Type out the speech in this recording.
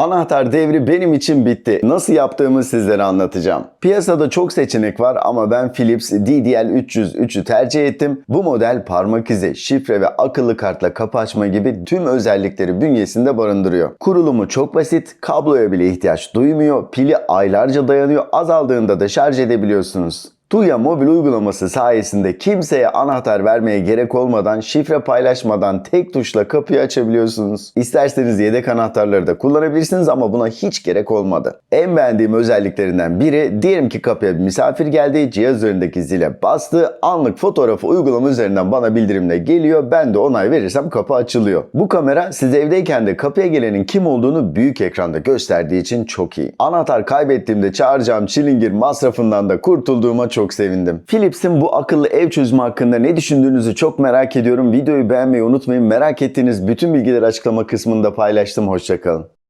Anahtar devri benim için bitti. Nasıl yaptığımı sizlere anlatacağım. Piyasada çok seçenek var ama ben Philips DDL303'ü tercih ettim. Bu model parmak izi, şifre ve akıllı kartla kapı açma gibi tüm özellikleri bünyesinde barındırıyor. Kurulumu çok basit, kabloya bile ihtiyaç duymuyor, pili aylarca dayanıyor, azaldığında da şarj edebiliyorsunuz. Tuya mobil uygulaması sayesinde kimseye anahtar vermeye gerek olmadan, şifre paylaşmadan tek tuşla kapıyı açabiliyorsunuz. İsterseniz yedek anahtarları da kullanabilirsiniz ama buna hiç gerek olmadı. En beğendiğim özelliklerinden biri diyelim ki kapıya bir misafir geldi, cihaz üzerindeki zile bastı, anlık fotoğrafı uygulama üzerinden bana bildirimle geliyor, ben de onay verirsem kapı açılıyor. Bu kamera siz evdeyken de kapıya gelenin kim olduğunu büyük ekranda gösterdiği için çok iyi. Anahtar kaybettiğimde çağıracağım çilingir masrafından da kurtulduğuma çok sevindim. Philips'in bu akıllı ev çözümü hakkında ne düşündüğünüzü çok merak ediyorum. Videoyu beğenmeyi unutmayın. Merak ettiğiniz bütün bilgileri açıklama kısmında paylaştım. Hoşçakalın.